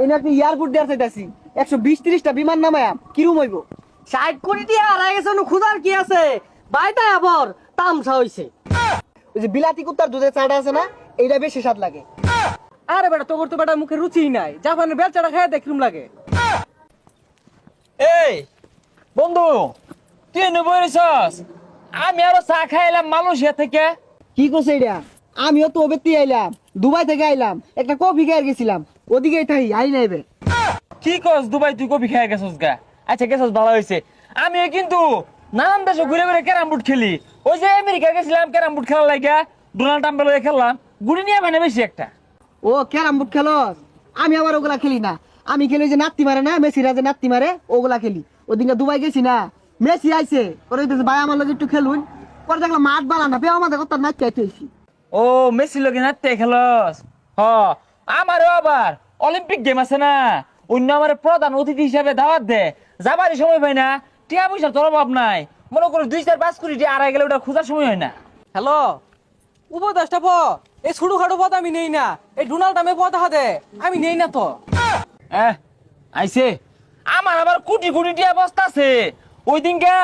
এই নাকি এয়ারপোর্ট দেওয়ার চাইতাছি? একশো বিশ ত্রিশটা বিমান নামায়া কিরম হইব? ষাট কোটি টিয়া হারাই গেছে নু খুদার কি আছে? বাইটা আবার তামসা হইছে। ওই যে বিলাতি কুত্তার দুধের চাটা আছে না এইটা বেশি স্বাদ লাগে। আরে বেটা তোর তো বেটা মুখে রুচি নাই। জাপানের বেচারা খায় দেখলুম লাগে। এই বন্ধু তুই এনে বইরেছস আমি আরও চা খাইলাম মালয়েশিয়া থেকে। কি করছে এটা আমিও তো ওবেতি আইলাম। দুবাই থেকে আইলাম একটা কফি খেয়ে গেছিলাম। ওদিকে তাই আই নাইবে কি কস দুবাই তুই কবি খেয়ে গেছস গা? আচ্ছা গেছস ভালো হয়েছে আমিও কিন্তু নানান দেশে ঘুরে ঘুরে ক্যারাম বোর্ড খেলি। ওই যে আমেরিকা গেছিলাম ক্যারাম বোর্ড খেলার লাগে ডোনাল্ড ট্রাম্পের লগে খেললাম। গুড়ি নিয়ে মানে বেশি একটা। ও ক্যারাম বোর্ড খেলস? আমি আবার ওগুলা খেলি না। আমি খেলি যে নাত্তি মারে না মেসিরা যে নাত্তি মারে ওগুলা খেলি। ওদিনকে দুবাই গেছি না মেসি আইছে। ওরে ভাই আমার লগে একটু খেলুন। পরে দেখলাম মাঠ বালা না পেয়ে আমাদের কথা নাচ চাইতে ও মেসি লগে নাতে খেলস? হ আমারও আবার। অলিম্পিক গেম আছে না। অন্য আমার প্রধান অতিথি হিসাবে দাওয়াত দে। যাবারই সময় পাই না টিয়া পয়সার তোর অভাব নাই। মনে করো দুই চার পাঁচ কোটি আড়াই গেলে ওটা খোঁজার সময় হয় না। হ্যালো? উপদেশটা প এই ছোটো খাটো পদ আমি নেই না। এই ডোনাল্ড আমি পদ হাতে আমি নেই না তো। এ আইছে। আমার আবার কোটি কোটি টিয়া বস্তা আছে। ওই দিন গা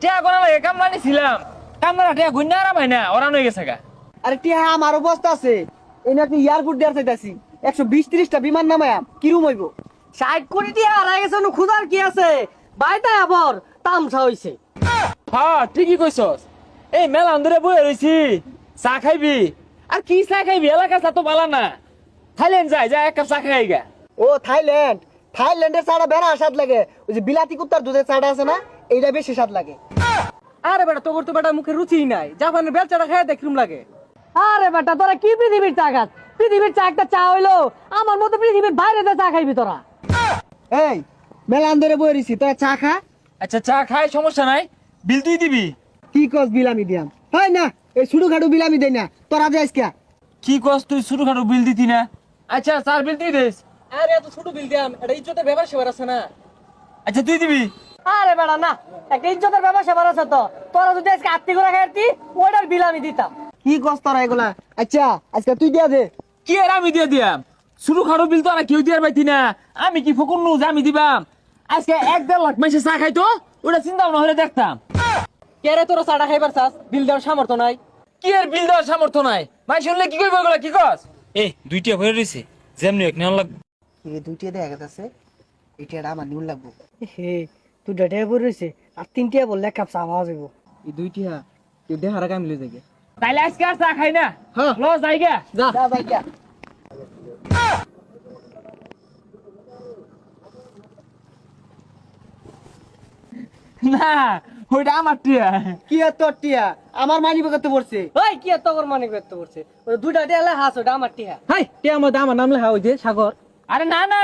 টিয়া গোনা লাগে কামলা নিছিলাম। কামলা টিয়া গুন্না আরাম হয় না ওরান হয়ে গেছে গা। আরে টিয়া আমার অবস্থা আছে। এই নাকি এয়ারপোর্ট দেওয়ার চাইতাছি একশো বিশ ত্রিশটা বিমান নামায়া কিরম হইব? ষাট কোটি টিয়া হারাই গেছে নু খুদার কি আছে? বাইটা আবার তামসা হইছে। হ্যাঁ ঠিকই কইছস। এই মেলা ধরে বয়ে রইছি। চা খাইবি? আর কি চা খাইবি? এলাকা চা তো বালা না। থাইল্যান্ড যাই যা এক কাপ চা খাই গা। ও থাইল্যান্ড। থাইল্যান্ডের চাটা বেড়া স্বাদ লাগে। ওই যে বিলাতি কুত্তার দুধের চাটা আছে না এইটা বেশি স্বাদ লাগে। আরে বেটা তোর তো বেটা মুখে রুচি নাই। জাপানের বেচারা খাই দেখলুম লাগে। আরে বেটা তোরা কি পৃথিবীর চা খাস? পৃথিবীর চা একটা চা হইল। আমার মতো পৃথিবীর বাইরে চা খাইবি তোরা? এই মেলান ধরে বই রইছি তোরা চা খা। আচ্ছা চা খাই সমস্যা নাই। বিল তুই দিবি? কি কস বিলামি দিয়াম? হয় না এই শুধু খাটু বিলামি দেই না। তোরা যাইস কে? কি কস তুই ছোট খাটো বিল দিতি না? আচ্ছা চার বিল তুই দিস। আরে এত ছোট বিল দিয়াম এটা ইজ্জতের ব্যাপার সেবার আছে না। আচ্ছা তুই দিবি? আরে বেটা না একটা ইজ্জতের ব্যাপার সেবার আছে তো। তোরা যদি আজকে আত্মি করে খাইতি ওইটার বিল আমি দিতাম। কি কস তোরা এগুলা? আচ্ছা আজকে তুই দিয়া দে। কি আর আমি দিয়ে দিয়াম? ছোট খাটো বিল তো আর কেউ দিয়ার পাইতি না। আমি কি ফকুন নু যে আমি দিবাম? আজকে এক দেড় লাখ মাসে চা খাইতো ওটা চিন্তা ভাবনা হলে দেখতাম। কে রে তোরা চাটা খাইবার চাস? বিল দেওয়ার সামর্থ্য নাই। কি আর বিল দেওয়ার সামর্থ্য নাই? মাই শুনলে কি করব এগুলা কি কস? এ দুইটা ভরে রয়েছে যেমনি এক নেওয়া লাগবে। এই দুইটা দেখা গেছে এটা আমার নিউল লাগবো। হে তুই ডেটে বই রয়েছে আর তিনটিয়া বললে এক কাপ চা পাওয়া যাব এই দুইটা কেউ দেখার আগে আমি লই যাই তাইলে আজকে আর চা খাই না? হ্যাঁ। ল যাই গা যা। যা ভাই যা না ওইটা আমার টিয়া। কি তোর টিয়া? আমার মানি পড়ছে। ওই কি তোর মানে করছে ওই দুটা টিয়া হাস ওটা আমার টিয়া। হাই টিয়া মধ্যে আমার নাম লেখা ওই যে সাগর। আরে না না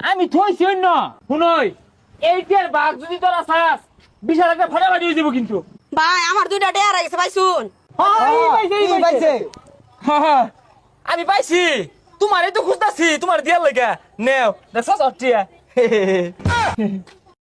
আমি থইছি অন্য। শুনই এই টিয়ার বাঘ যদি তোরা চাস বিশাল একটা ফাটাফাটি হয়ে যাব কিন্তু। ভাই আমার দুইটা ডেয়ার গেছে ভাই শুন। আমি পাইছি। তোমার এই তো খুঁজতেছি তোমার দিয়ার লেগা নেও দেখছ টিয়া